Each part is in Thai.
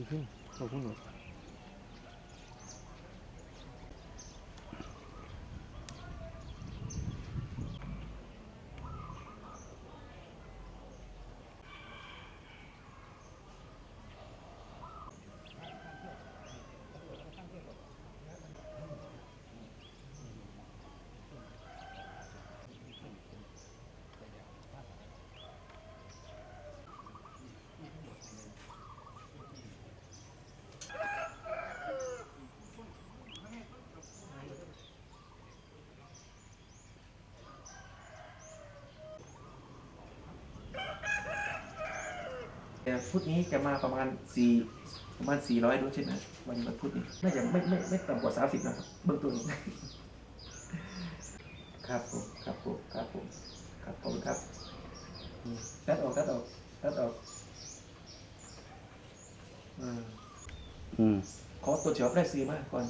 ดีขึ้นขอบ พุธนี้จะมาประมาณสี่ประมาณสี่ร้อยด้วยใช่ไหมวันวันพุธนี้น่าจะไม่ไม่ไม่ต่ำกว่าสามสิบนะครับเบื้องต้นครับผมครับผมครับผมครับผมครับอืมตัดออกตัดออกตัดออกอืมอืมขอตัวจฉบับได้ซื้อมาก่อน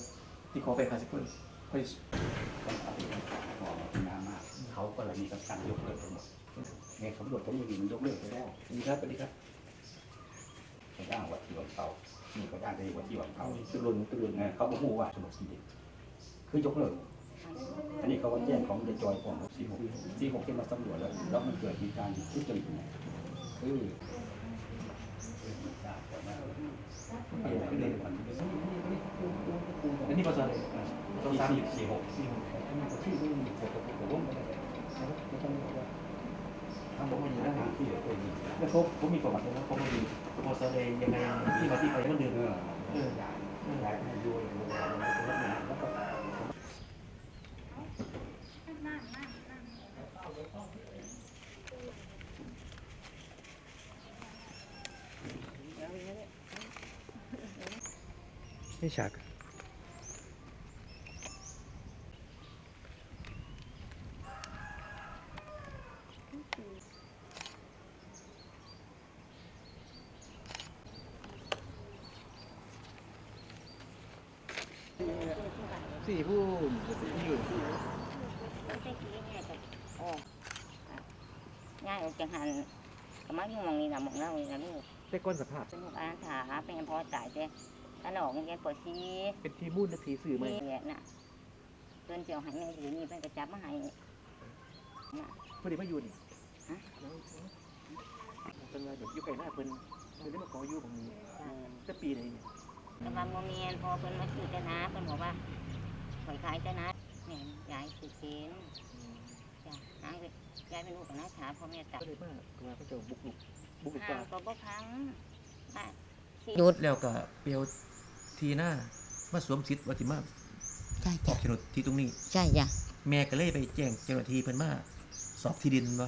ที่ขอไปหาสิบคนค่อยต้องเอาไปขอน้ำมากเขาก็เลยมีคำสั่งยกเลิกไปหมดในสำรวจผมยังมันยกเลิกไปแล้วสวัสดีครับสวัสดีครับ ไปด้านวัดที่หวัดเก่านี่ก็ด้านไปวัดที่หวัดเก่าตุลุนตุลุนเออเขาบอกมูว่าสมุดสีเด็กคือยกเลิกอันนี้เขาก็แจ้งของเดจอยของสี่หกสี่หกที่มาสำรวจแล้วแล้วมันเกิดมีการทุจริตไงคืออันนี้ภาษาอะไรภาษาสี่สี่สี่หกสี่หกที่ไม่มีกี่ยวกับผมไม่ ต้องบอกว่าทำผมไม่มีหน้าที่ตัวนี้แล้วเขาผมมีประวัตินะเขามาดูภาษาอะไรยังไงที่มาที่ไปมันเดิมเออเออย้ายให้ด้วยแล้วก็ไม่ฉาก สี่ผู้สี่อยู่ง่ายออกจากหันก็มาอยู่หมองนี้นะมองเรานี่นะลูกแต่ก้นสภาพสนุกอานถาเป็นพอจ่ายเจ้ถ้าหนอกเงี้ยปวดชีเป็นทีมุ่นนาทีสื่อไหมเนี่ยน่ะเกินเจียวหายแม่ถือนี่เป็นกระจับมาใหายพอดีมาอยู่นี่ฮะเป็นไงแบบอยู่ไก่หน้าเพิ่นเพิ่นได้มาขออยู่ของนี้จะปีไหนเนี่ยแต่ว่าโมเมียนพอเพิ่นมาซื้อจะนะเพิ่นบอกว่า ข่อยขายจะนะเนี่ยยายคือเกณฑ์จ้ะนางยายเป็นลูกกับน้าถาพ่อแม่จับก็เลยมาว่าเขาจะบุกลุกบุกลุกห่าป่างก็บ่พังบ้านหยุดแล้วก็เปียวทีหน้ามาสวมสิทธิ์วัติมาใช่ออกโฉนดที่ตรงนี้ ใช่จ้ะแม่ก็เลยไปแจ้งเจ้าหน้าที่เพิ่นมาสอบที่ดินบ่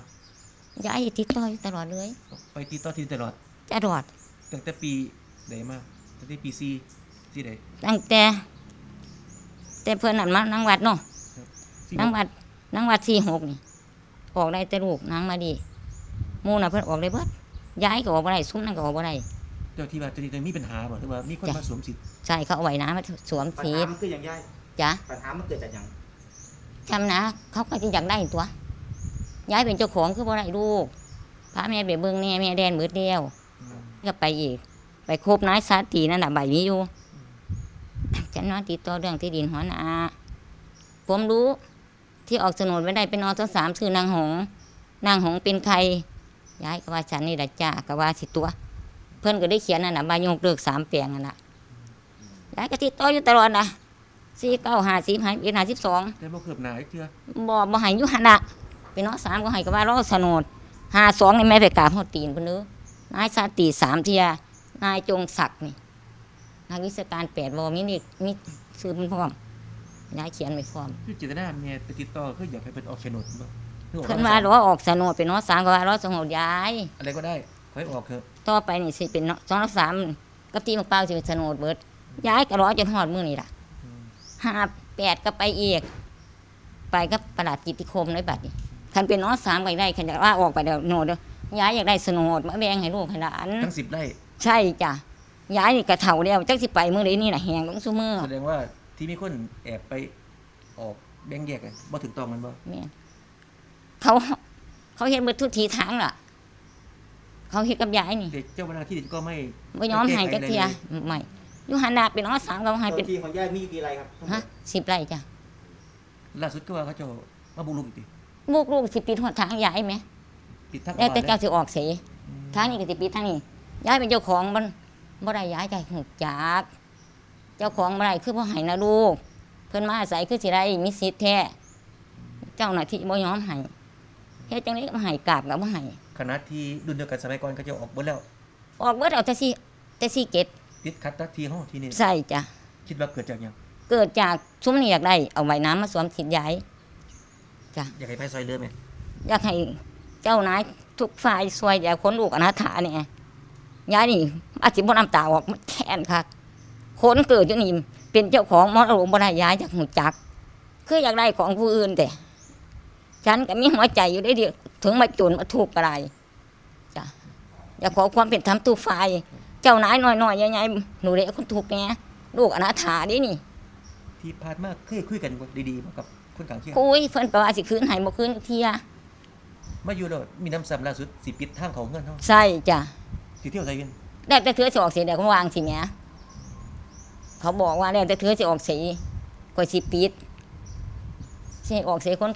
ยายติดต่ออยู่ตลอดเลย ไปติดต่อที่ดินตลอดจะรอดตั้งแต่ปีใดมาตั้งแต่ปีซีที่ใดตั้งแต่ แต่เพิ่นนั่นมานังวัดเนาะสี่นางวัดนางวัดสี่หกนี่ ออกได้แต่ลูกนางมาดีหมูน่ะเพิ่นออกได้เบิดย้ายก็ออกบ่ได้ซุ้มนั่นก็ออกบ่ได้เจ้าที่ว่าเจ้าที่ตรงนี้มีปัญหาบ่หรือว่ามีคนจ้ะมาสวมสิทธิ์ใช่เขาเอาไว้นะมาสวมปัญสีหามันคืออย่างย่ายจ้ะปัญหามันเกิดจากอย่างทำนะเขาก็จะอยากได้ตัว ย้ายเป็นเจ้าของคือบ่ได้ลูกพาแม่ไปเบิ่งแน่แม่แดนมืดเดียวอืมก็ไปอีก ไปคบนายสาตีนั่นน่ะใบมีอยู่ ฉันนอนติดต่อเรื่องที่ดินหัวหน้าผมรู้ที่ออกโฉนดไม่ได้เป็นนอตัวสามคือนางหงส์นางหงส์เป็นใคร ย้ายก็ว่าฉันนี่แหละจ้าก็ว่าสิตัว เพื่อนก็ได้เขียนนั่นน่ะมายกเลิกสามแปลงนั่นน่ะย้ายก็ติดต่ออยู่ตลอดนะสี่เก้าห้าสิบห้าเอ็ดห้าสิบสองแต่บ่คืบหน้าอีกเทื่อบ่บ่ให้อยู่หั่นน่ะเป็นน้องสามก็ให้ก็ว่ารอโฉนดห้าสองนี่แม่ไปกราบฮอดตีนเพิ่นเด้อนายสาติสามเทียนายจงศักดิ์นี่ นายวิศการแปดบ่มีนี่มีซื้อเพิ่นพร้อมยายเขียนไว้พร้อมคือเจตนาแม่ไปติดต่อคืออยากให้เพิ่นออกโฉนดบ่คือออกเพิ่นว่ารอออกโฉนดเป็นน้องสามก็ว่ารอโฉนดยาย อะไรก็ได้ขอให้ออกเถอะต่อไปนี่สิเป็นสองร้อยสามกับตีมะเปล่าสิเป็นโฉนดเบิด ย้ายก็รอจนฮอดมื้อนี่ล่ะอืมห้าแปดก็ไปอีก ไปกับประหลัดกิติคมในบัดนี้คันเป็นน้องสามก็ได้คันอยากว่าออกไปเดี๋ยวโนดเด้อย้ายอยากได้โฉนดมาแบ่งให้ลูกให้หลานทั้ง10ไร่ใช่จ้ะ ย้ายนี่กระเฒ่าแล้วจักสิไปมื้อใดนี่น่ะแหงลงซุมื้อแสดงว่าที่มีคนแอบไปออกแบ่งแยกกันบ่ถูกต้องมันบ่แม่นเขา เขาเฮ็ดเบิดทุกทีทางล่ะ เขาเฮ็ดกับยายนี่เด็กเจ้าพนักงานที่ดินก็ไม่บ่ยอมให้จักเที่ยไม่อยู่หันหน้าเป็นอสามเขาให้เจ้าเป็นที่ของย่ามีอยู่กี่ไรครับทั้งหมฮะดสิบไร่จ้ะล่าสุดก็ว่าเขาเจะมาบุกรุกอีกทีลูกลูกสิปิดหัวทางยายไหมปิดทักแล้วแต่บ้าเจ้านสิออกเสียทางนี้ก็สิปิดทางนี้ยายเป็นเจ้าของมัน บ่ได้ยายใจหูจักเจ้าของบ่ได้คือบ่ให้นะลูก เพิ่นมาอาศัยคือสิได้มีสิทธิ์แท้ เจ้าหน้าที่บ่ยอมให้เฮ็ดจังได๋ก็บ่ให้กราบก็บ่ให้ขณะที่รุ่นเดียวกันสมัยก่อนเขาเจะออกเบิดแล้วออกเบิดเอาแต่สิแต่สิเก็ดติดคัดทักทีห้องที่นี่ใส่จ้ะคิดว่าเกิดจากหยังเกิดจากซุ้มนี่อยากได้เอาใบน้ำมาสวมสิทธิ์ยายอยากให้ไปซอยเรือไหมอยากให้เจ้านายทุกฝ่ายช่วยอย่าคนลูกอนาถาเนี่ย ยายนี่อาจสิบ่น้ำตาออกมันแค้นคักคนเกิดอยู่นี่เป็นเจ้าของมรดกบ่ได้ยายอยากหูจัก คืออยากได้ของผู้อื่นแต่ฉันก็มีหัวใจอยู่ได้เดียวถึงมาจนมาถูกข์ก็ได้จ้ะอยากขอความเป็นธรรมทุกฝ่ายเจ้านายน้อยๆใหญ่ๆหนูเด็กคนถูกข์เนี่ยลูกอนาถาเดินี่ที่ผ่านมาเคยคุยกันดีๆมากับคนกลางเที่ยงคุยเพิ่นก็ว่าสิคืนให้บ่คืนเที่ยมาอยู่แล้วมีน้ำซ้ำล่าสุดสิปิดทางเขาเงินเฮาใช่จ้ะ ที่เที่ยวใส่เงินแล้วแต่เธอจะออกสีเดี๋ยวเขาวางสิแหม่เขาบอกว่าแล้วแต่เธอจะออกสีก็สิปิดสิให้ออกสีคน